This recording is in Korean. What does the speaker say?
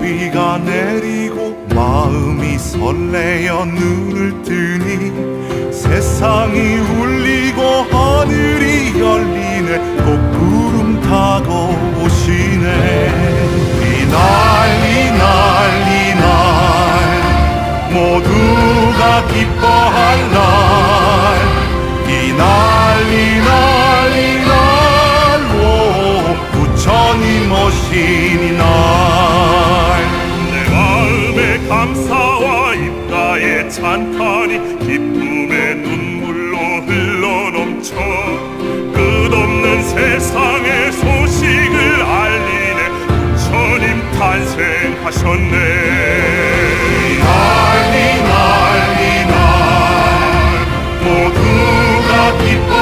비가 내리고 마음이 설레어 눈을 뜨니 세상이 울리고 하늘이 열리네 꽃구름 타고 오시네. 이날 이날 이날 모두가 기뻐할 날. 이날 이날 이날 오 부처님 오신 이날 감사와 입가의 찬탄이 기쁨의 눈물로 흘러넘쳐 끝없는 세상의 소식을 알리네. 부처님 탄생하셨네. 난리 난리 날 모두가 기뻐